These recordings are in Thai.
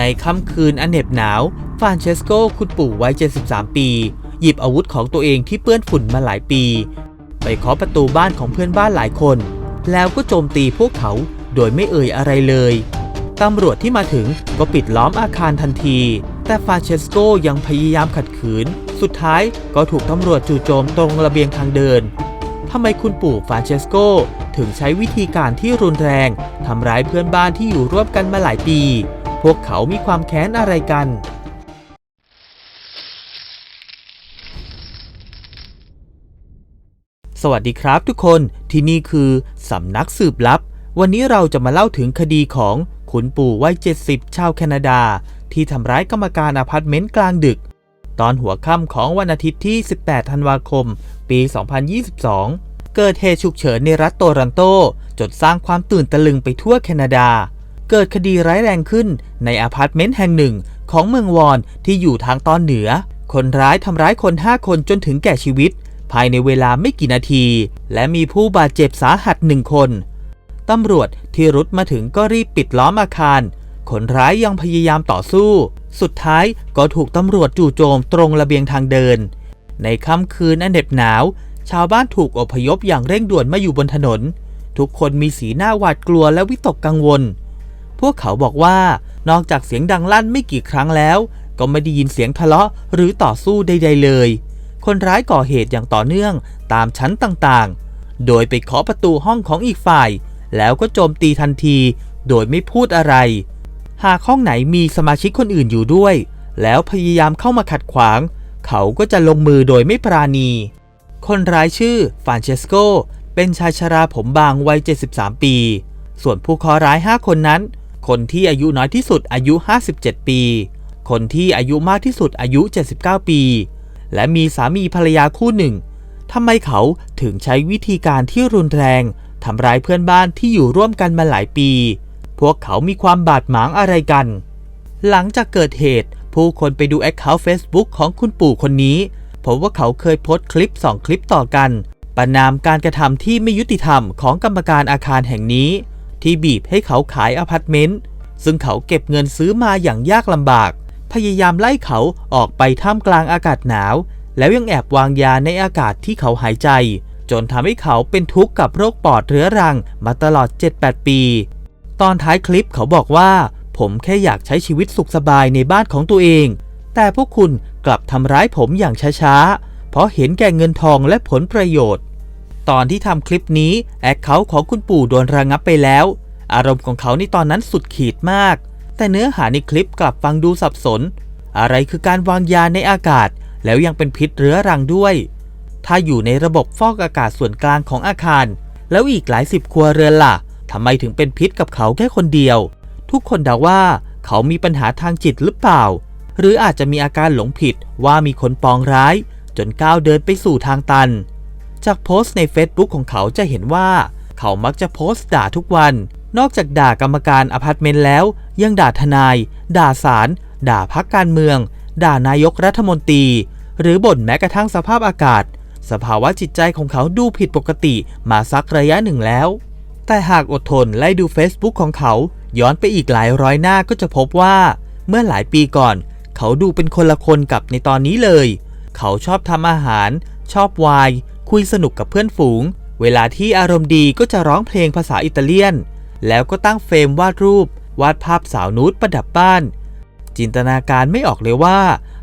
ในค่ำคืนอันเหน็บหนาวฟานเชสโกคุณปู่วัย 73 ปี หยิบอาวุธของตัวเองที่เปื้อนฝุ่นมาหลายปี ไปเคาะประตูบ้านของเพื่อนบ้านหลายคน แล้วก็โจมตีพวกเขาโดยไม่เอ่ยอะไรเลยตำรวจที่มาถึงก็ปิดล้อมอาคารทันที แต่ฟานเชสโกยังพยายามขัดขืน สุดท้ายก็ถูกตำรวจจู่โจมตรงระเบียงทางเดินทำไมคุณปู่ฟานเชสโกถึงใช้วิธีการที่รุนแรงทำร้ายเพื่อนบ้านที่อยู่ร่วมกันมาหลายปี พวกเขามีความแค้นอะไรกัน สวัสดีครับทุกคนที่นี่คือสำนักสืบลับ วันนี้เราจะมาเล่าถึงคดีของขุนปู่วัย 70 ชาวแคนาดา ที่ทำร้ายกรรมการอพาร์ตเมนต์กลางดึก ตอนหัวค่ำของวันอาทิตย์ที่ 18 ธันวาคม ปี 2022 เกิดเหตุฉุกเฉินในรัฐโตรันโตจนสร้างความตื่นตะลึงไปทั่วแคนาดา เกิดคดีร้ายแรงขึ้นในอพาร์ตเมนต์แห่งหนึ่งของเมืองวอนที่อยู่ทางตอนเหนือ คนร้ายทำร้ายคน 5 คนจนถึงแก่ชีวิต ภายในเวลาไม่กี่นาที และมีผู้บาดเจ็บสาหัสหนึ่งคน ตำรวจที่รุดมาถึงก็รีบปิดล้อมอาคาร คนร้ายยังพยายามต่อสู้ สุดท้ายก็ถูกตำรวจจู่โจมตรงระเบียงทางเดิน ในค่ำคืนอันเหน็บหนาว ชาวบ้านถูกอพยพอย่างเร่งด่วนมาอยู่บนถนน ทุกคนมีสีหน้าหวาดกลัวและวิตกกังวล พวกเขาบอกว่านอกจากเสียงดังลั่นไม่กี่ครั้งแล้ว ก็ไม่ได้ยินเสียงทะเลาะหรือต่อสู้ใด ๆ เลย คนร้ายก่อเหตุอย่างต่อเนื่องตามชั้นต่างๆ โดยไปเคาะประตูห้องของอีกฝ่าย แล้วก็โจมตีทันที โดยไม่พูดอะไร หากห้องไหนมีสมาชิกคนอื่นอยู่ด้วย แล้วพยายามเข้ามาขัดขวาง เขาก็จะลงมือโดยไม่ปราณี คนร้ายชื่อฟานเชสโกเป็นชายชราผมบางวัย 73 ปี ส่วนผู้เคราะห์ร้าย 5 คนนั้น คนที่อายุน้อยที่สุดอายุ 57 ปี คนที่อายุมากที่สุดอายุ 79 ปี และมีสามีภรรยาคู่หนึ่งทำไมเขาถึงใช้วิธีการที่รุนแรงทำร้ายเพื่อนบ้านที่อยู่ร่วมกันมาหลายปี พวกเขามีความบาดหมางอะไรกัน หลังจากเกิดเหตุ ผู้คนไปดูแอคเคาท์ Facebook ของคุณปู่คนนี้พบว่าเขาเคยโพสต์คลิป 2 คลิปต่อกัน ประนามการกระทำที่ไม่ยุติธรรมของกรรมการอาคารแห่งนี้ ที่บีบให้เขาขายอพาร์ตเมนต์ ซึ่งเขาเก็บเงินซื้อมาอย่างยากลำบาก พยายามไล่เขาออกไปท่ามกลางอากาศหนาว แล้วยังแอบวางยาในอากาศที่เขาหายใจ จนทำให้เขาเป็นทุกข์กับโรคปอดเรื้อรังมาตลอด 7-8 ปี ตอนท้ายคลิปเขาบอกว่า ผมแค่อยากใช้ชีวิตสุขสบายในบ้านของตัวเอง แต่พวกคุณกลับทำร้ายผมอย่างช้าๆ เพราะเห็นแก่เงินทองและผลประโยชน์ ตอนที่ทำคลิปนี้แอคเคาท์ของคุณปู่โดนระงับไปแล้ว อารมณ์ของเขาในตอนนั้นสุดขีดมาก แต่เนื้อหาในคลิปกลับฟังดูสับสน อะไรคือการวางยาในอากาศ แล้วยังเป็นพิษเรื้อรังด้วย ถ้าอยู่ในระบบฟอกอากาศส่วนกลางของอาคาร แล้วอีกหลายสิบครัวเรือนล่ะทำไมถึงเป็นพิษกับเขาแค่คนเดียว ทุกคนเดาว่าเขามีปัญหาทางจิตหรือเปล่า หรืออาจจะมีอาการหลงผิดว่ามีคนปองร้าย จนก้าวเดินไปสู่ทางตัน จากโพสต์ใน Facebook ของเขาจะเห็นว่า เขามักจะโพสต์ด่าทุกวัน นอกจากด่ากรรมการอพาร์ตเมนต์แล้ว ยังด่าทนาย ด่าศาลด่าพักการเมือง ด่านายกรัฐมนตรี หรือบ่นแม้กระทั่งสภาพอากาศ สภาวะจิตใจของเขาดูผิดปกติมาสักระยะหนึ่งแล้ว แต่หากอดทนไล่ดู Facebook ของเขา ย้อนไปอีกหลายร้อยหน้าก็จะพบว่า เมื่อหลายปีก่อน เขาดูเป็นคนละคนกับในตอนนี้เลย เขาชอบทำอาหาร ชอบไวน์ คุยสนุกกับเพื่อนฝูง เวลาที่อารมณ์ดีก็จะร้องเพลงภาษาอิตาเลียน แล้วก็ตั้งเฟรมวาดรูป วาดภาพสาวนูดประดับบ้าน จินตนาการไม่ออกเลยว่า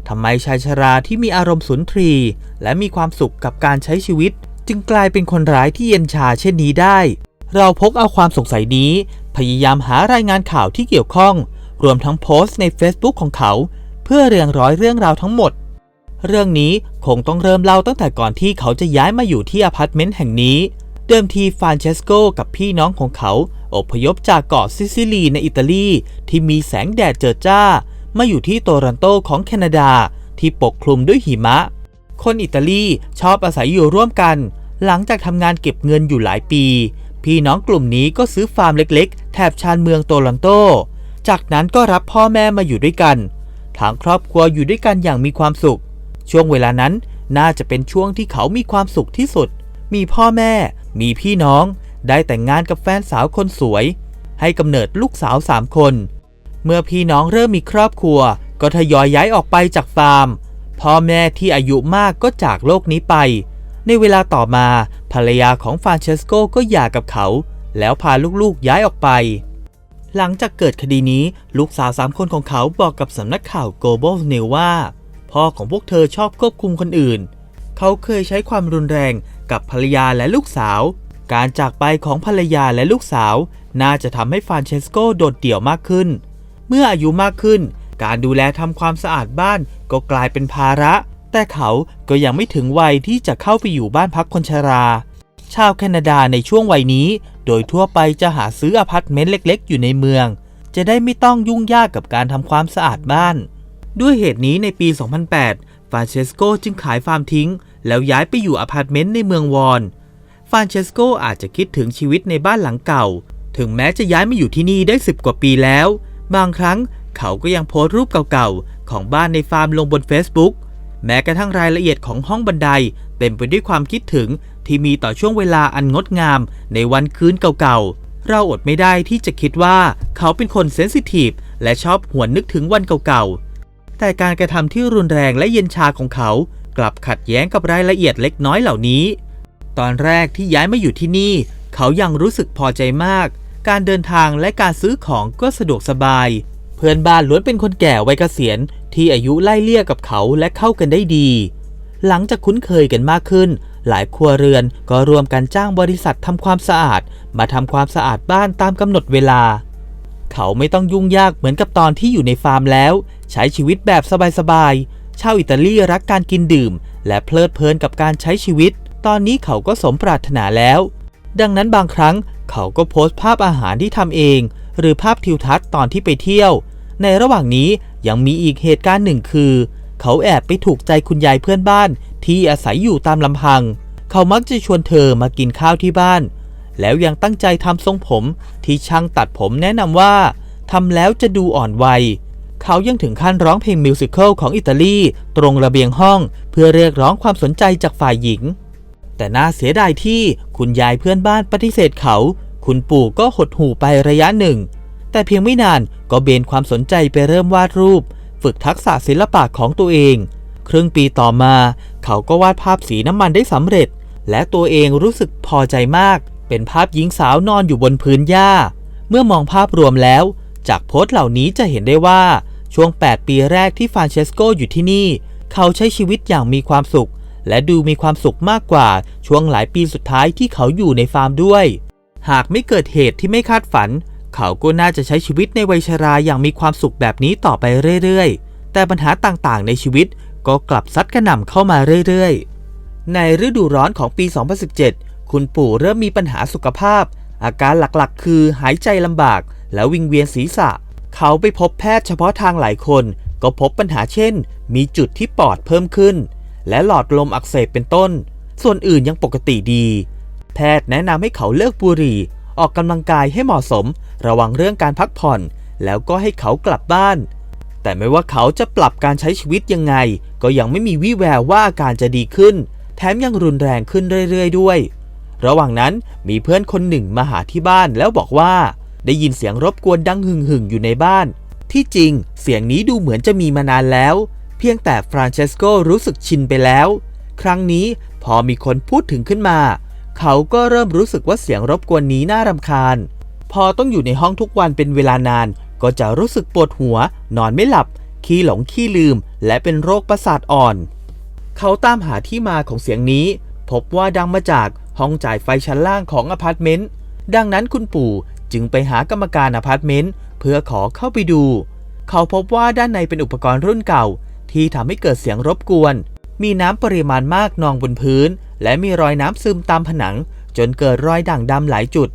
ทำไมชายชราที่มีอารมณ์สุนทรี และมีความสุขกับการใช้ชีวิต จึงกลายเป็นคนร้ายที่เย็นชาเช่นนี้ได้ เราพกเอาความสงสัยนี้ พยายามหารายงานข่าวที่เกี่ยวข้อง รวมทั้งโพสต์ใน Facebook ของเขา เพื่อเรียงร้อยเรื่องราวทั้งหมด เรื่องนี้คงต้องเริ่มเล่าตั้งแต่ก่อนที่เขาจะย้ายมาอยู่ที่อพาร์ตเมนต์แห่งนี้ เดิมทีฟานเชสโกกับพี่น้องของเขาอพยพจากเกาะซิซิลีในอิตาลีที่มีแสงแดดเจิดจ้า มาอยู่ที่โตรันโตของแคนาดาที่ปกคลุมด้วยหิมะ คนอิตาลีชอบอาศัยอยู่ร่วมกัน หลังจากทำงานเก็บเงินอยู่หลายปี พี่น้องกลุ่มนี้ก็ซื้อฟาร์มเล็กๆ แถบชานเมืองโตรันโต จากนั้นก็รับพ่อแม่มาอยู่ด้วยกัน ทางครอบครัวอยู่ด้วยกันอย่างมีความสุข ช่วงเวลานั้นน่าจะเป็นช่วงที่เขามีความสุขที่สุด มีพ่อแม่ มีพี่น้อง ได้แต่งงานกับแฟนสาวคนสวย ให้กำเนิดลูกสาวสามคน เมื่อพี่น้องเริ่มมีครอบครัว ก็ทยอยย้ายออกไปจากฟาร์ม พ่อแม่ที่อายุมากก็จากโลกนี้ไป ในเวลาต่อมาภรรยาของฟานเชสโกก็หย่ากับเขา แล้วพาลูกๆย้ายออกไป หลังจากเกิดคดีนี้ลูกสาวสามคนของเขาบอกกับสำนักข่าว Global News ว่า พ่อของพวกเธอชอบควบคุมคนอื่น เขาเคยใช้ความรุนแรงกับภรรยาและลูกสาว การจากไปของภรรยาและลูกสาว น่าจะทำให้ฟานเชสโกโดดเดี่ยวมากขึ้น เมื่ออายุมากขึ้น การดูแลทำความสะอาดบ้านก็กลายเป็นภาระ แต่เขาก็ยังไม่ถึงวัยที่จะเข้าไปอยู่บ้านพักคนชรา ชาวแคนาดาในช่วงวัยนี้ โดยทั่วไปจะหาซื้ออพาร์ตเมนต์เล็ก ๆ อยู่ในเมือง จะได้ไม่ต้องยุ่งยากกับการทำความสะอาดบ้าน ด้วยเหตุนี้ในปี 2008 ฟานเชสโกจึงขายฟาร์มทิ้ง แล้วย้ายไปอยู่อพาร์ตเมนต์ในเมืองวอน ฟานเชสโกอาจจะคิดถึงชีวิตในบ้านหลังเก่า ถึงแม้จะย้ายมาอยู่ที่นี่ได้ 10 กว่าปีแล้ว บางครั้งเขาก็ยังโพสต์รูปเก่าๆ ของบ้านในฟาร์มลงบน Facebook แม้กระทั่งรายละเอียดของห้องบันได เต็มไปด้วยความคิดถึงที่มีต่อช่วงเวลาอันงดงามในวันคืนเก่าๆ เราอดไม่ได้ที่จะคิดว่าเขาเป็นคนเซนซิทีฟและชอบหวนนึกถึงวันเก่าๆ แต่การกระทำที่รุนแรงและเย็นชาของเขา กลับขัดแย้งกับรายละเอียดเล็กน้อยเหล่านี้ ตอนแรกที่ย้ายมาอยู่ที่นี่ เขายังรู้สึกพอใจมาก การเดินทางและการซื้อของก็สะดวกสบาย เพื่อนบ้านล้วนเป็นคนแก่วัยเกษียณ ที่อายุไล่เลี่ยกับเขาและเข้ากันได้ดี หลังจากคุ้นเคยกันมากขึ้น หลายครัวเรือนก็รวมกันจ้างบริษัททำความสะอาด มาทำความสะอาดบ้านตามกำหนดเวลา เขาไม่ต้องยุ่งยากเหมือนกับตอนที่อยู่ในฟาร์มแล้ว ใช้ชีวิตแบบสบายๆ ชาวอิตาลีรักการกินดื่ม และเพลิดเพลินกับการใช้ชีวิต ตอนนี้เขาก็สมปรารถนาแล้ว ดังนั้นบางครั้งเขาก็โพสต์ภาพอาหารที่ทำเอง หรือภาพทิวทัศน์ตอนที่ไปเที่ยว ในระหว่างนี้ยังมีอีกเหตุการณ์หนึ่งคือ เขาแอบไปถูกใจคุณยายเพื่อนบ้าน ที่อาศัยอยู่ตามลำพัง เขามักจะชวนเธอมากินข้าวที่บ้าน แล้วยังตั้งใจทำทรงผมที่ช่างตัดผมแนะนำว่าทำแล้วจะดูอ่อนวัย เขายังถึงขั้นร้องเพลงมิวสิควลของอิตาลีตรงระเบียงห้อง เพื่อเรียกร้องความสนใจจากฝ่ายหญิง แต่น่าเสียดายที่คุณยายเพื่อนบ้านปฏิเสธเขา คุณปู่ก็หดหู่ไประยะหนึ่ง แต่เพียงไม่นานก็เบนความสนใจไปเริ่มวาดรูป ฝึกทักษะศิลปะของตัวเอง ครึ่งปีต่อมา เขาก็วาดภาพสีน้ำมันได้สำเร็จ และตัวเองรู้สึกพอใจมาก เป็นภาพหญิงสาวนอนอยู่บนพื้นหญ้า เมื่อมองภาพรวมแล้ว จากโพสต์เหล่านี้จะเห็นได้ว่าช่วง 8 ปีแรกที่ฟานเชสโกอยู่ที่นี่ เขาใช้ชีวิตอย่างมีความสุข และดูมีความสุขมากกว่าช่วงหลายปีสุดท้ายที่เขาอยู่ในฟาร์มด้วย หากไม่เกิดเหตุที่ไม่คาดฝัน เขาก็น่าจะใช้ชีวิตในวัยชราอย่างมีความสุขแบบนี้ต่อไปเรื่อยๆ แต่ปัญหาต่างๆ ในชีวิตก็กลับซัดกระหน่ำเข้ามาเรื่อยๆ ในฤดูร้อนของปี 2017 คุณปู่เริ่มมีปัญหาสุขภาพ อาการหลักๆ คือหายใจลำบาก และวิงเวียนศีรษะ เขาไปพบแพทย์เฉพาะทางหลายคน ก็พบปัญหาเช่น มีจุดที่ปอดเพิ่มขึ้น และหลอดลมอักเสบเป็นต้น ส่วนอื่นยังปกติดี แพทย์แนะนำให้เขาเลิกบุหรี่ ออกกำลังกายให้เหมาะสม ระวังเรื่องการพักผ่อน แล้วก็ให้เขากลับบ้าน แต่ไม่ว่าเขาจะปรับการใช้ชีวิตยังไง ก็ยังไม่มีวี่แววว่าอาการจะดีขึ้น แถมยังรุนแรงขึ้นเรื่อยๆ ด้วย ระหว่างนั้นมีเพื่อนคนหนึ่งมาหาที่บ้านแล้วบอกว่า ได้ยินเสียงรบกวนดังหึ่งหึ่งอยู่ในบ้าน ที่จริงเสียงนี้ดูเหมือนจะมีมานานแล้ว เพียงแต่ฟรานเชสโกรู้สึกชินไปแล้ว ครั้งนี้พอมีคนพูดถึงขึ้นมา เขาก็เริ่มรู้สึกว่าเสียงรบกวนนี้น่ารำคาญ พอต้องอยู่ในห้องทุกวันเป็นเวลานาน ก็จะรู้สึกปวดหัว นอนไม่หลับ ขี้หลงขี้ลืม และเป็นโรคประสาทอ่อน เขาตามหาที่มาของเสียงนี้ พบว่าดังมาจากห้องจ่ายไฟชั้นล่างของอพาร์ตเมนต์ดังนั้นคุณปู่ จึงไปหากรรมการอพาร์ตเมนต์เพื่อขอเข้าไปดู เขาพบว่าด้านในเป็นอุปกรณ์รุ่นเก่า ที่ทำให้เกิดเสียงรบกวน มีน้ำปริมาณมากนองบนพื้น และมีรอยน้ำซึมตามผนัง จนเกิดรอยด่างดำหลายจุด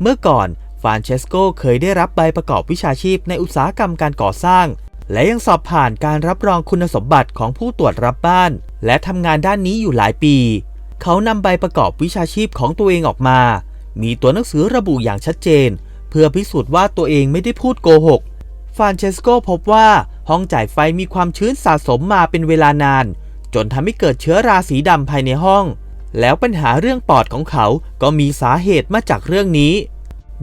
เมื่อก่อนฟานเชสโกเคยได้รับใบประกอบวิชาชีพในอุตสาหกรรมการก่อสร้าง และยังสอบผ่านการรับรองคุณสมบัติของผู้ตรวจรับบ้าน และทำงานด้านนี้อยู่หลายปี เขานำใบประกอบวิชาชีพของตัวเองออกมา มีตัวหนังสือระบุอย่างชัดเจน เพื่อพิสูจน์ว่าตัวเองไม่ได้พูดโกหก ฟานเชสโกพบว่าห้องจ่ายไฟมีความชื้นสะสมมาเป็นเวลานาน จนทำให้เกิดเชื้อราสีดำภายในห้อง แล้วปัญหาเรื่องปอดของเขาก็มีสาเหตุมาจากเรื่องนี้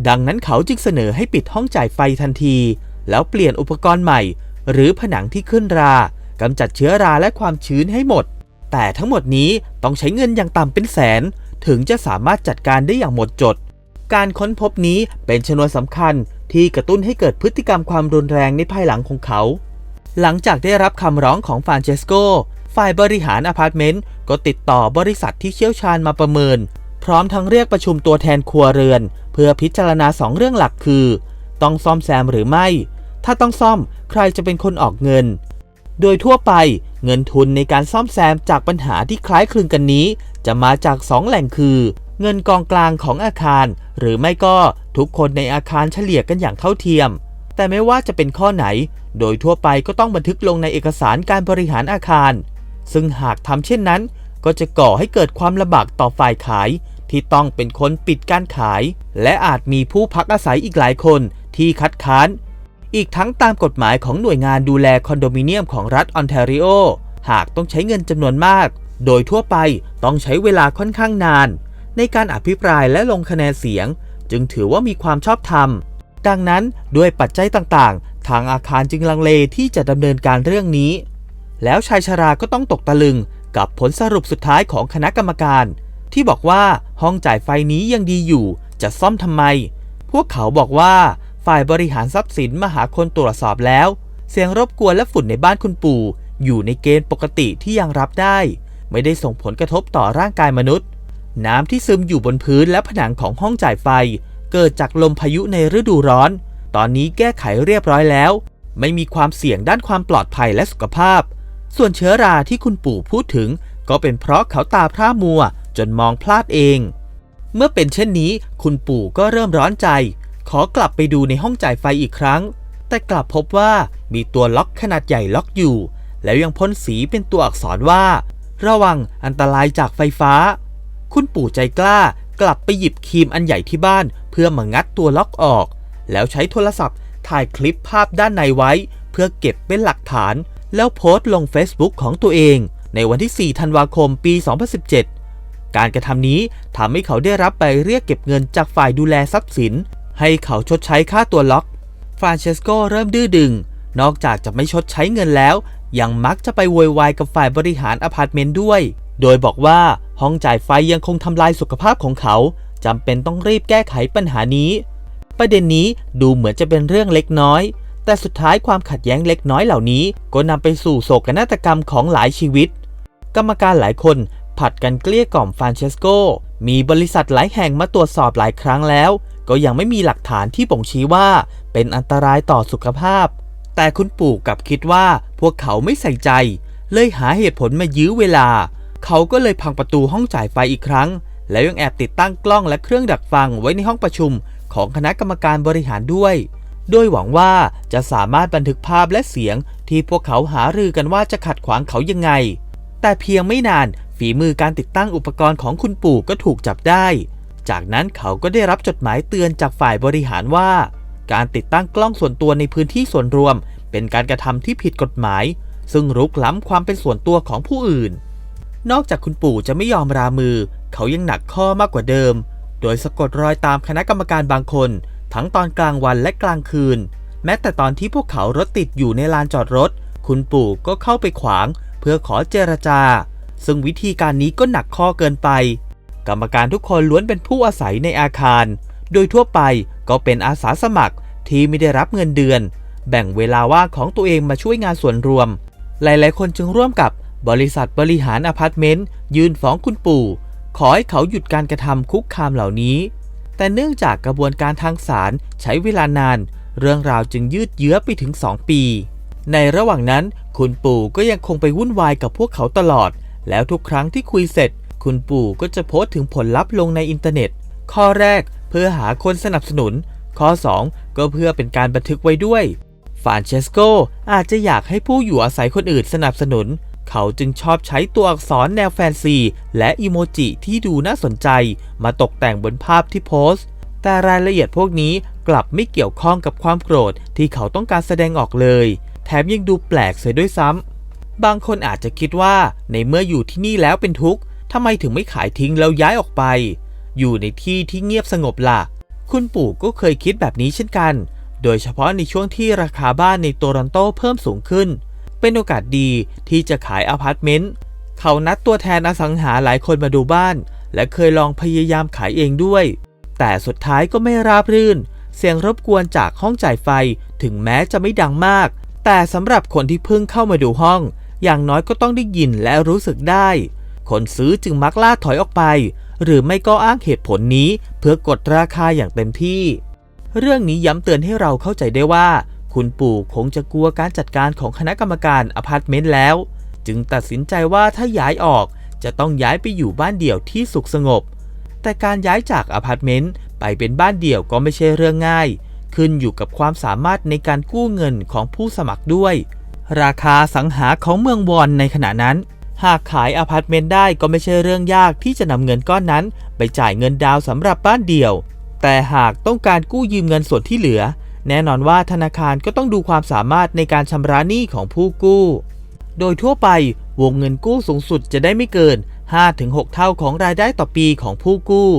ดังนั้นเขาจึงเสนอให้ปิดห้องจ่ายไฟทันที แล้วเปลี่ยนอุปกรณ์ใหม่ หรือผนังที่ขึ้นรากำจัดเชื้อราและความชื้นให้หมด แต่ทั้งหมดนี้ต้องใช้เงินอย่างต่ำเป็นแสน ถึงจะสามารถจัดการได้อย่างหมดจด การค้นพบนี้เป็นชนวนสำคัญที่กระตุ้นให้เกิดพฤติกรรมความรุนแรงในภายหลังของเขา หลังจากได้รับคำร้องของฟรานเชสโก ฝ่ายบริหารอพาร์ตเมนต์ก็ติดต่อบริษัทที่เชี่ยวชาญมาประเมิน พร้อมทั้งเรียกประชุมตัวแทนครัวเรือน เพื่อพิจารณาสองเรื่องหลักคือ ต้องซ่อมแซมหรือไม่ ถ้าต้องซ่อมใครจะเป็นคนออกเงิน โดยทั่วไป เงินทุนในการซ่อมแซมจากปัญหาที่คล้ายคลึงกันนี้ จะมาจาก 2 แหล่งคือ เงินกองกลางของอาคาร หรือไม่ก็ทุกคนในอาคารเฉลี่ยกันอย่างเท่าเทียม แต่ไม่ว่าจะเป็นข้อไหน โดยทั่วไปก็ต้องบันทึกลงในเอกสารการบริหารอาคาร ซึ่งหากทำเช่นนั้น ก็จะก่อให้เกิดความลำบากต่อฝ่ายขาย ที่ต้องเป็นคนปิดการขาย และอาจมีผู้พักอาศัยอีกหลายคนที่คัดค้าน อีกทั้งตามกฎหมายของหน่วยงานดูแลคอนโดมิเนียมของรัฐออนแทรีโอ หากต้องใช้เงินจำนวนมาก โดยทั่วไปต้องใช้เวลาค่อนข้างนาน ในการอภิปรายและลงคะแนนเสียง จึงถือว่ามีความชอบธรรม ดังนั้นด้วยปัจจัยต่างๆ ทางอาคารจึงลังเลที่จะดำเนินการเรื่องนี้ แล้วชายชราก็ต้องตกตะลึงกับผลสรุปสุดท้ายของคณะกรรมการ ที่บอกว่าห้องจ่ายไฟนี้ยังดีอยู่จะซ่อมทำไม พวกเขาบอกว่า ฝ่ายบริหารทรัพย์สินมาหาคนตรวจสอบแล้ว เสียงรบกวนและฝุ่นในบ้านคุณปู่ อยู่ในเกณฑ์ปกติที่ยังรับได้ ไม่ได้ส่งผลกระทบต่อร่างกายมนุษย์ น้ำที่ซึมอยู่บนพื้นและผนังของห้องจ่ายไฟ เกิดจากลมพายุในฤดูร้อน ตอนนี้แก้ไขเรียบร้อยแล้ว ไม่มีความเสี่ยงด้านความปลอดภัยและสุขภาพ ส่วนเชื้อราที่คุณปู่พูดถึง ก็เป็นเพราะเขาตาพร่ามัวจนมองพลาดเอง เมื่อเป็นเช่นนี้ คุณปู่ก็เริ่มร้อนใจ ขอกลับไปดูในห้องจ่ายไฟอีกครั้ง แต่กลับพบว่ามีตัวล็อกขนาดใหญ่ล็อกอยู่ แล้วยังพ่นสีเป็นตัวอักษรว่า ระวังอันตรายจากไฟฟ้า คุณปู่ใจกล้ากลับไปหยิบครีมอันใหญ่ที่บ้าน เพื่อมางัดตัวล็อกออก แล้วใช้โทรศัพท์ถ่ายคลิปภาพด้านในไว้ เพื่อเก็บเป็นหลักฐาน แล้วโพสต์ลง Facebook ของตัวเอง ในวันที่ 4 ธันวาคม ปี 2017 การกระทำนี้ทำให้เขาได้รับใบเรียกเก็บเงินจากฝ่ายดูแลทรัพย์สิน ให้เขาชดใช้ค่าตัวล็อก ฟรานเชสโกเริ่มดื้อดึง นอกจากจะไม่ชดใช้เงินแล้ว ยังมักจะไปโวยวายกับฝ่ายบริหารอพาร์ตเมนต์ด้วย โดยบอกว่าห้องจ่ายไฟยังคงทำลายสุขภาพของเขาจำเป็นต้องรีบแก้ไขปัญหานี้ ประเด็นนี้ดูเหมือนจะเป็นเรื่องเล็กน้อย แต่สุดท้ายความขัดแย้งเล็กน้อยเหล่านี้ ก็นำไปสู่โศกนาฏกรรมของหลายชีวิต กรรมการหลายคนผัดกันเกลี้ยกล่อมฟรานเชสโก มีบริษัทหลายแห่งมาตรวจสอบหลายครั้งแล้ว ก็ยังไม่มีหลักฐานที่บ่งชี้ว่าเป็นอันตรายต่อสุขภาพ แต่คุณปู่กลับคิดว่าพวกเขาไม่ใส่ใจ เลยหาเหตุผลมายื้อเวลา เขาก็เลยพังประตูห้องจ่ายไฟอีกครั้ง แล้วยังแอบติดตั้งกล้องและเครื่องดักฟังไว้ในห้องประชุมของคณะกรรมการบริหารด้วย โดยหวังว่าจะสามารถบันทึกภาพและเสียง ที่พวกเขาหารือกันว่าจะขัดขวางเขายังไง แต่เพียงไม่นานฝีมือการติดตั้งอุปกรณ์ของคุณปู่ก็ถูกจับได้ จากนั้นเขาก็ได้รับจดหมายเตือนจากฝ่ายบริหารว่า การติดตั้งกล้องส่วนตัวในพื้นที่ส่วนรวม เป็นการกระทำที่ผิดกฎหมาย ซึ่งรุกล้ำความเป็นส่วนตัวของผู้อื่น นอกจากคุณปู่จะไม่ยอมรามือ เขายังหนักข้อมากกว่าเดิม โดยสะกดรอยตามคณะกรรมการบางคน ทั้งตอนกลางวันและกลางคืน แม้แต่ตอนที่พวกเขารถติดอยู่ในลานจอดรถ คุณปู่ก็เข้าไปขวาง เพื่อขอเจรจา ซึ่งวิธีการนี้ก็หนักข้อเกินไป กรรมการทุกคนล้วนเป็นผู้อาศัยในอาคาร โดยทั่วไปก็เป็นอาสาสมัครที่ไม่ได้รับเงินเดือน แบ่งเวลาว่างของตัวเองมาช่วยงานส่วนรวม หลายๆ คนจึงร่วมกับบริษัทบริหารอพาร์ตเมนต์ยื่นฟ้องคุณปู่ ขอให้เขาหยุดการกระทำคุกคามเหล่านี้ แต่เนื่องจากกระบวนการทางศาลใช้เวลานาน เรื่องราวจึงยืดเยื้อไปถึง 2 ปี ในระหว่างนั้นคุณปู่ก็ยังคงไปวุ่นวายกับพวกเขาตลอด แล้วทุกครั้งที่คุยเสร็จ คุณปู่ก็จะโพสต์ถึงผลลัพธ์ลงในอินเทอร์เน็ต ข้อแรกเพื่อหาคนสนับสนุน ข้อ 2 ก็เพื่อเป็นการบันทึกไว้ด้วยฟานเชสโกอาจจะอยากให้ผู้อยู่อาศัยคนอื่นสนับสนุน เขาจึงชอบใช้ตัวอักษรแนวแฟนซี และอีโมจิที่ดูน่าสนใจ มาตกแต่งบนภาพที่โพสต์ แต่รายละเอียดพวกนี้กลับไม่เกี่ยวข้องกับความโกรธที่เขาต้องการแสดงออกเลย แถมยังดูแปลกเสียด้วยซ้ำบางคนอาจจะคิดว่าในเมื่ออยู่ที่นี่แล้วเป็นทุกข์ ทำไมถึงไม่ขายทิ้งแล้วย้ายออกไป อยู่ในที่ที่เงียบสงบล่ะ คุณปู่ก็เคยคิดแบบนี้เช่นกัน โดยเฉพาะในช่วงที่ราคาบ้านในโตรอนโตเพิ่มสูงขึ้น เป็นโอกาสดีที่จะขายอพาร์ตเมนต์ เขานัดตัวแทนอสังหาหลายคนมาดูบ้าน และเคยลองพยายามขายเองด้วย แต่สุดท้ายก็ไม่ราบรื่น เสียงรบกวนจากห้องจ่ายไฟถึงแม้จะไม่ดังมาก แต่สำหรับคนที่เพิ่งเข้ามาดูห้อง อย่างน้อยก็ต้องได้ยินและรู้สึกได้ คนซื้อจึงมักล่าถอยออกไป หรือไม่ก็อ้างเหตุผลนี้เพื่อกดราคาอย่างเต็มที่ เรื่องนี้ย้ำเตือนให้เราเข้าใจได้ว่า คุณปู่คงจะกลัวการจัดการของคณะกรรมการอพาร์ตเมนต์แล้ว จึงตัดสินใจว่าถ้าย้ายออกจะต้องย้ายไปอยู่บ้านเดี่ยวที่สุขสงบ แต่การย้ายจากอพาร์ตเมนต์ไปเป็นบ้านเดี่ยวก็ไม่ใช่เรื่องง่าย ขึ้นอยู่กับความสามารถในการกู้เงินของผู้สมัครด้วย ราคาสังหาของเมืองวอนในขณะนั้น หากขายอพาร์ตเมนต์ได้ก็ไม่ใช่เรื่องยากที่จะนำเงินก้อนนั้น ไปจ่ายเงินดาวน์สำหรับบ้านเดี่ยว แต่หากต้องการกู้ยืมเงินส่วนที่เหลือ แน่นอนว่าธนาคารก็ต้องดูความสามารถในการชำระหนี้ของผู้กู้ โดยทั่วไปวงเงินกู้สูงสุดจะได้ไม่เกิน 5-6 เท่าของรายได้ต่อปีของผู้กู้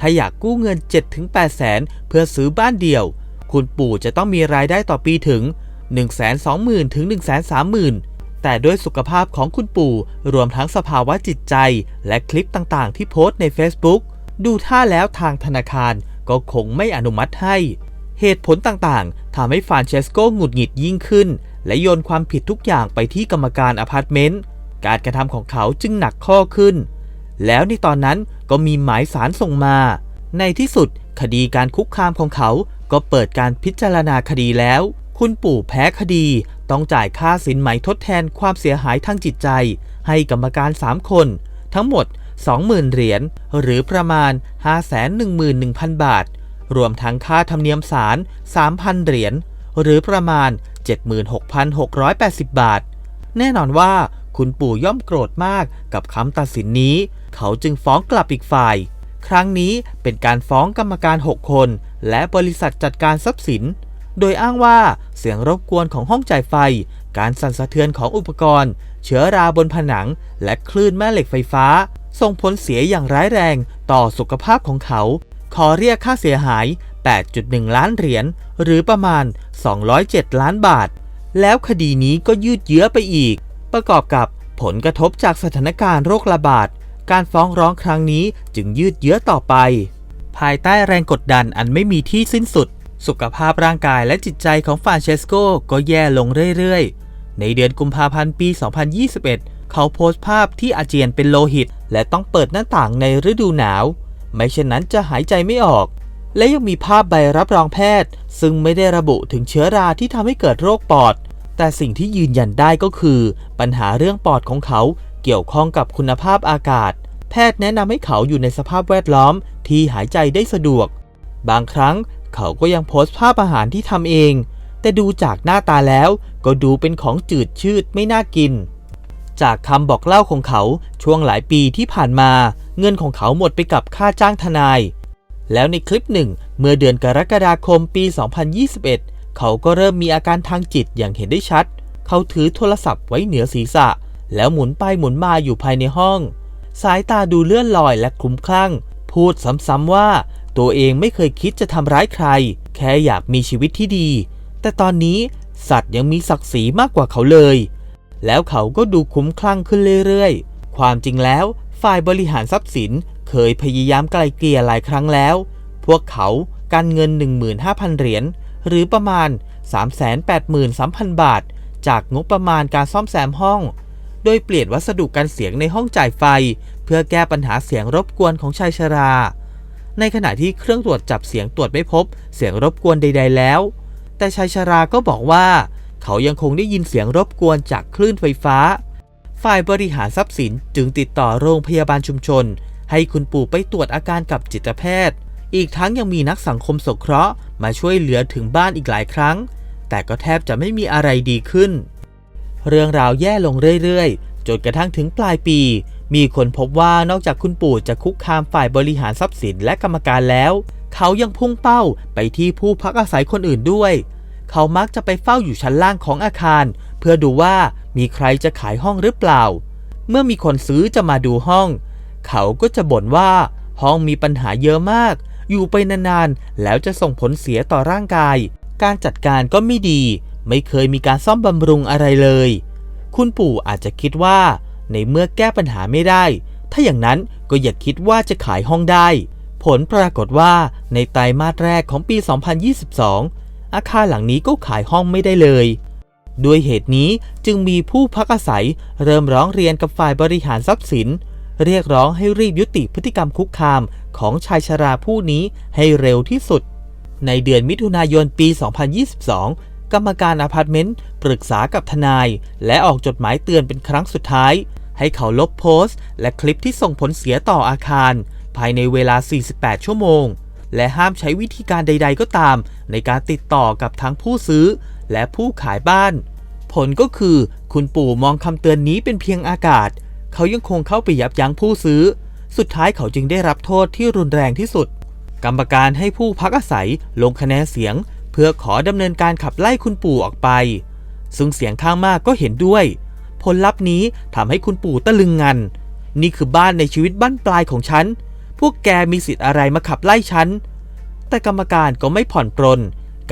ถ้าอยากกู้เงิน 7-8แสนเพื่อซื้อบ้านเดี่ยว คุณปู่จะต้องมีรายได้ต่อปีถึง120,000ถึง130,000 แต่ด้วยสุขภาพของคุณปู่ รวมทั้งสภาวะจิตใจ และคลิปต่างๆ ที่โพสต์ใน Facebook ดูท่าแล้วทางธนาคารก็คงไม่อนุมัติให้ เหตุผลต่างๆทำให้ฟานเชสโกหงุดหงิดยิ่งขึ้น และโยนความผิดทุกอย่างไปที่กรรมการอพาร์ตเมนต์ การกระทำของเขาจึงหนักข้อขึ้น แล้วในตอนนั้นก็มีหมายสารส่งมา ในที่สุดคดีการคุกคามของเขาก็เปิดการพิจารณาคดีแล้ว คุณปู่แพ้คดี ต้องจ่ายค่าสินไหมทดแทนความเสียหายทางจิตใจ ให้กรรมการ 3 คน ทั้งหมด 20,000 เหรียญหรือประมาณ 511,000 บาท รวมทั้งค่าธรรมเนียมศาล3,000 เหรียญหรือประมาณ 76,680 บาท แน่นอนว่าคุณปู่ย่อมโกรธมากกับคำตัดสินนี้ เขาจึงฟ้องกลับอีกฝ่าย ครั้งนี้เป็นการฟ้องกรรมการ 6 คน และบริษัทจัดการทรัพย์สิน โดยอ้างว่าเสียงรบกวนของห้องจ่ายไฟ การสั่นสะเทือนของอุปกรณ์ เชื้อราบนผนัง และคลื่นแม่เหล็กไฟฟ้า ส่งผลเสียอย่างร้ายแรงต่อสุขภาพของเขา ขอเรียกค่าเสียหาย 8.1 ล้านเหรียญ หรือประมาณ 207 ล้านบาท แล้วคดีนี้ก็ยืดเยื้อไปอีก ประกอบกับผลกระทบจากสถานการณ์โรคระบาด การฟ้องร้องครั้งนี้จึงยืดเยื้อต่อไป ภายใต้แรงกดดันอันไม่มีที่สิ้นสุด สุขภาพร่างกายและจิตใจของฟานเชสโกก็แย่ลงเรื่อยๆ ในเดือนกุมภาพันธ์ปี 2021 เขาโพสต์ภาพที่อาเจียนเป็นโลหิต และต้องเปิดหน้าต่างในฤดูหนาว ไม่เช่นนั้นจะหายใจไม่ออก และยังมีภาพใบรับรองแพทย์ ซึ่งไม่ได้ระบุถึงเชื้อราที่ทำให้เกิดโรคปอด แต่สิ่งที่ยืนยันได้ก็คือ ปัญหาเรื่องปอดของเขาเกี่ยวข้องกับคุณภาพอากาศ แพทย์แนะนำให้เขาอยู่ในสภาพแวดล้อมที่หายใจได้สะดวก บางครั้ง เขาก็ยังโพสต์ภาพอาหารที่ทำเอง แต่ดูจากหน้าตาแล้วก็ดูเป็นของจืดชืดไม่น่ากิน จากคำบอกเล่าของเขาช่วงหลายปีที่ผ่านมา เงินของเขาหมดไปกับค่าจ้างทนาย แล้วในคลิปหนึ่ง เมื่อเดือนกรกฎาคมปี 2021 เขาก็เริ่มมีอาการทางจิตอย่างเห็นได้ชัด เขาถือโทรศัพท์ไว้เหนือศีรษะ แล้วหมุนไปหมุนมาอยู่ภายในห้อง สายตาดูเลื่อนลอยและคลุ้มคลั่ง พูดซ้ำๆว่า ตัวเองไม่เคยคิดจะทำร้ายใคร แค่อยากมีชีวิตที่ดี แต่ตอนนี้สัตว์ยังมีศักดิ์ศรีมากกว่าเขาเลย แล้วเขาก็ดูคุ้มคลั่งขึ้นเรื่อยๆ ความจริงแล้วฝ่ายบริหารทรัพย์สินเคยพยายามไกลเกลี่ยหลายครั้งแล้ว พวกเขาการเงิน 15,000 เหรียญหรือประมาณ 383,000 บาท จากงบประมาณการซ่อมแซมห้อง โดยเปลี่ยนวัสดุกันเสียงในห้องจ่ายไฟ เพื่อแก้ปัญหาเสียงรบกวนของชายชรา ในขณะที่เครื่องตรวจจับเสียงตรวจไม่พบ เสียงรบกวนใด ๆ แล้ว แต่ชายชราก็บอกว่า เขายังคงได้ยินเสียงรบกวนจากคลื่นไฟฟ้า ฝ่ายบริหารทรัพย์สินจึงติดต่อโรงพยาบาลชุมชน ให้คุณปู่ไปตรวจอาการกับจิตแพทย์ อีกทั้งยังมีนักสังคมสงเคราะห์มาช่วยเหลือถึงบ้านอีกหลายครั้ง แต่ก็แทบจะไม่มีอะไรดีขึ้น เรื่องราวแย่ลงเรื่อยๆจนกระทั่งถึงปลายปี มีคนพบว่านอกจากคุณปู่จะคุกคามฝ่ายบริหารทรัพย์สินและกรรมการแล้ว เขายังพุ่งเป้าไปที่ผู้พักอาศัยคนอื่นด้วย เขามักจะไปเฝ้าอยู่ชั้นล่างของอาคาร เพื่อดูว่ามีใครจะขายห้องหรือเปล่า เมื่อมีคนซื้อจะมาดูห้อง เขาก็จะบ่นว่าห้องมีปัญหาเยอะมาก อยู่ไปนานๆ แล้วจะส่งผลเสียต่อร่างกาย การจัดการก็ไม่ดี ไม่เคยมีการซ่อมบำรุงอะไรเลย คุณปู่อาจจะคิดว่า ในเมื่อแก้ปัญหาไม่ได้ ถ้าอย่างนั้นก็อย่าคิดว่าจะขายห้องได้ ผลปรากฏว่าในไตรมาสแรกของปี 2022 อาคารหลังนี้ก็ขายห้องไม่ได้เลย ด้วยเหตุนี้จึงมีผู้พักอาศัยเริ่มร้องเรียนกับฝ่ายบริหารทรัพย์สิน เรียกร้องให้รีบยุติพฤติกรรมคุกคามของชายชราผู้นี้ให้เร็วที่สุด ในเดือนมิถุนายนปี 2022 กรรมการอพาร์ตเมนต์ปรึกษากับทนาย และออกจดหมายเตือนเป็นครั้งสุดท้าย ให้เขาลบโพสต์ และคลิปที่ส่งผลเสียต่ออาคาร ภายในเวลา 48 ชั่วโมง และห้ามใช้วิธีการใด ๆ ก็ตาม ในการติดต่อกับทั้งผู้ซื้อ และผู้ขายบ้าน ผลก็คือคุณปู่มองคำเตือนนี้เป็นเพียงอากาศ เขายังคงเข้าไปยับยั้งผู้ซื้อ สุดท้ายเขาจึงได้รับโทษที่รุนแรงที่สุดกรรมการให้ผู้พักอาศัยลงคะแนนเสียง เพื่อขอดำเนินการขับไล่คุณปู่ออกไป ซึ่งเสียงข้างมากก็เห็นด้วย ผลลัพธ์นี้ทำให้คุณปู่ตะลึงงัน นี่คือบ้านในชีวิตบ้านปลายของฉัน พวกแกมีสิทธิ์อะไรมาขับไล่ฉัน แต่กรรมการก็ไม่ผ่อนปรน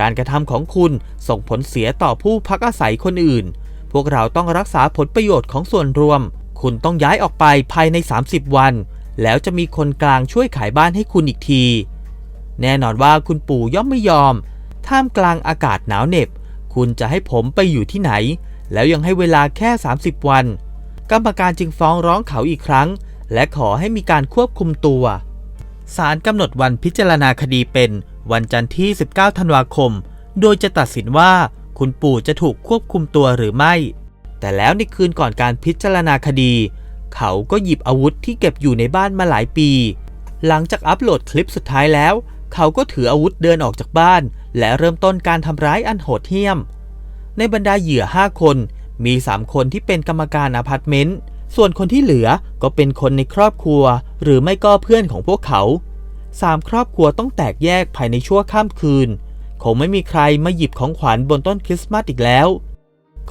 การกระทำของคุณส่งผลเสียต่อผู้พักอาศัยคนอื่น พวกเราต้องรักษาผลประโยชน์ของส่วนรวม คุณต้องย้ายออกไปภายใน 30 วัน แล้วจะมีคนกลางช่วยขายบ้านให้คุณอีกที แน่นอนว่าคุณปู่ย่อมไม่ยอม ท่ามกลางอากาศหนาวเหน็บ คุณจะให้ผมไปอยู่ที่ไหน แล้วยังให้เวลาแค่ 30 วัน กรรมการจึงฟ้องร้องเขาอีกครั้ง และขอให้มีการควบคุมตัวศาลกำหนดวันพิจารณาคดีเป็น วันจันทร์ที่ 19 ธันวาคม โดยจะตัดสินว่าคุณปู่จะถูกควบคุมตัวหรือไม่ แต่แล้วในคืนก่อนการพิจารณาคดี เขาก็หยิบอาวุธที่เก็บอยู่ในบ้านมาหลายปี หลังจากอัปโหลดคลิปสุดท้ายแล้ว เขาก็ถืออาวุธเดินออกจากบ้าน และเริ่มต้นการทำร้ายอันโหดเหี้ยม ในบรรดาเหยื่อ 5 คน มี 3 คนที่เป็นกรรมการอพาร์ตเมนต์ ส่วนคนที่เหลือก็เป็นคนในครอบครัว หรือไม่ก็เพื่อนของพวกเขาสามครอบครัวต้องแตกแยกภายในชั่วข้ามคืน คงไม่มีใครมาหยิบของขวัญบนต้นคริสต์มาสอีกแล้ว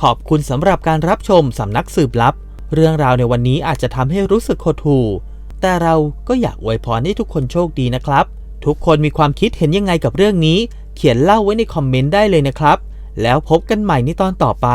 ขอบคุณสำหรับการรับชมสำนักสืบลับ เรื่องราวในวันนี้อาจจะทำให้รู้สึกหดหู่แต่เราก็อยากอวยพรให้ทุกคนโชคดีนะครับ ทุกคนมีความคิดเห็นยังไงกับเรื่องนี้ เขียนเล่าไว้ในคอมเมนต์ได้เลยนะครับ แล้วพบกันใหม่ในตอนต่อไป